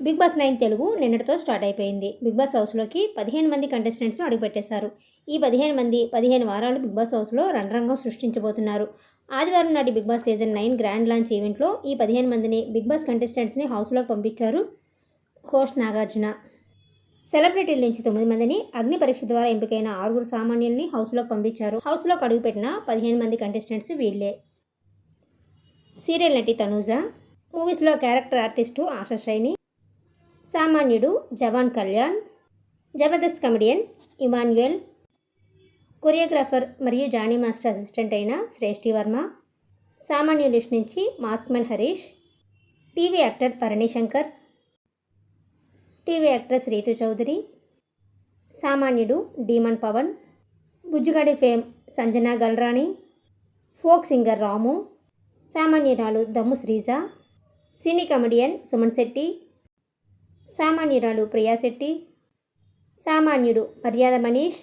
Big Boss nine Telugu నిన్నటితో start అయిపోయింది. Big boss హౌస్లోకి పదిహేను మంది కంటెస్టెంట్స్ను అడుగుపెట్టేశారు. ఈ పదిహేను మంది పదిహేను వారాలు బిగ్ బాస్ హౌస్లో రణరంగం సృష్టించబోతున్నారు. ఆదివారం నాటి Big Boss season nine grand launch ఈవెంట్లో ఈ పదిహేను మందిని బిగ్ బాస్ కంటెస్టెంట్స్ని హౌస్లోకి పంపించారు హోస్ట్ నాగార్జున. సెలబ్రిటీల నుంచి తొమ్మిది మందిని అగ్ని పరీక్ష ద్వారా ఎంపికైన ఆరుగురు సామాన్యుల్ని హౌస్లోకి పంపించారు. హౌస్లోకి అడుగుపెట్టిన పదిహేను మంది కంటెస్టెంట్స్ వీళ్ళే. సీరియల్ నటి తనూజ మూవీస్లో క్యారెక్టర్ ఆర్టిస్టు ఆశా షైని సామాన్యుడు జవాన్ Kalyan Jabardasth comedian Emmanuel choreographer మరియు జానీ మాస్టర్ అసిస్టెంట్ అయిన శ్రేష్ఠి వర్మ సామాన్య లిస్ట్ నుంచి మాస్క్మన్ Harish TV actor Bharani Shankar TV actress Rithu Chowdary సామాన్యుడు demon Pawan బుజ్జుగాడి fame Sanjana Galrani folk singer Ramu సామాన్యురాలు Dammu Sreeja cine comedian Suman Shetty సామాన్యురాలు ప్రియాశెట్టి సామాన్యుడు మర్యాద మనీష్.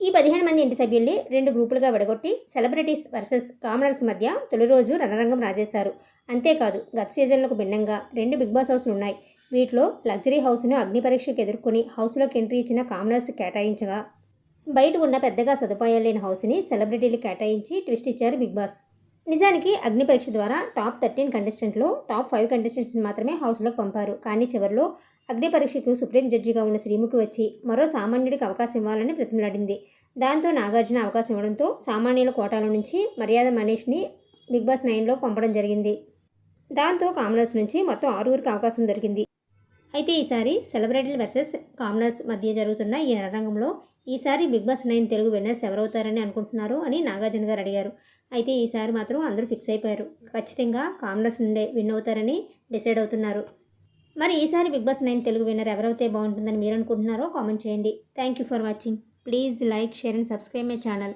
ఈ పదిహేను మంది ఇంటి సభ్యుల్ని రెండు గ్రూపులుగా విడగొట్టి సెలబ్రిటీస్ వర్సెస్ కామనర్స్ మధ్య తొలి రోజు రణరంగం రాజేశారు. అంతేకాదు గత సీజన్లకు భిన్నంగా రెండు బిగ్ బాస్ హౌస్లు ఉన్నాయి. వీటిలో లగ్జరీ హౌస్ను అగ్ని పరీక్షకు ఎదుర్కొని హౌస్లోకి ఎంట్రీ ఇచ్చిన కామనర్స్ కేటాయించగా బయట ఉన్న పెద్దగా సదుపాయాలు లేని హౌస్ని సెలబ్రిటీలు కేటాయించి ట్విస్ట్ ఇచ్చారు బిగ్ బాస్. నిజానికి అగ్ని పరీక్ష ద్వారా టాప్ థర్టీన్ కంటెస్టెంట్లో టాప్ ఫైవ్ కంటెస్టెంట్స్ని మాత్రమే హౌస్లోకి పంపారు. కానీ చివరిలో అగ్ని పరీక్షకు సుప్రీం జడ్జిగా ఉన్న శ్రీముఖి వచ్చి మరో సామాన్యుడికి అవకాశం ఇవ్వాలని ప్రతిమలాడింది. దాంతో నాగార్జున అవకాశం ఇవ్వడంతో సామాన్యుల కోటాల నుంచి మర్యాద మనీష్ని బిగ్ బాస్ నైన్లో పంపడం జరిగింది. దాంతో కామనర్స్ నుంచి మొత్తం ఆరుగురికి అవకాశం దొరికింది. అయితే ఈసారి సెలబ్రిటీలు వర్సెస్ కామనర్స్ మధ్య జరుగుతున్న ఈ రణరంగంలో ఈసారి Big Boss nine Telugu winners ఎవరవుతారని అనుకుంటున్నారు అని నాగార్జున గారు అడిగారు. అయితే ఈసారి మాత్రం అందరూ ఫిక్స్ అయిపోయారు. ఖచ్చితంగా కామనర్స్ నుండే విన్ అవుతారని డిసైడ్ అవుతున్నారు. మరి ఈసారి Big Boss nine Telugu winner ఎవరైతే బాగుంటుందని మీరు అనుకుంటున్నారో కామెంట్ చేయండి. Thank you for watching please like share and subscribe my channel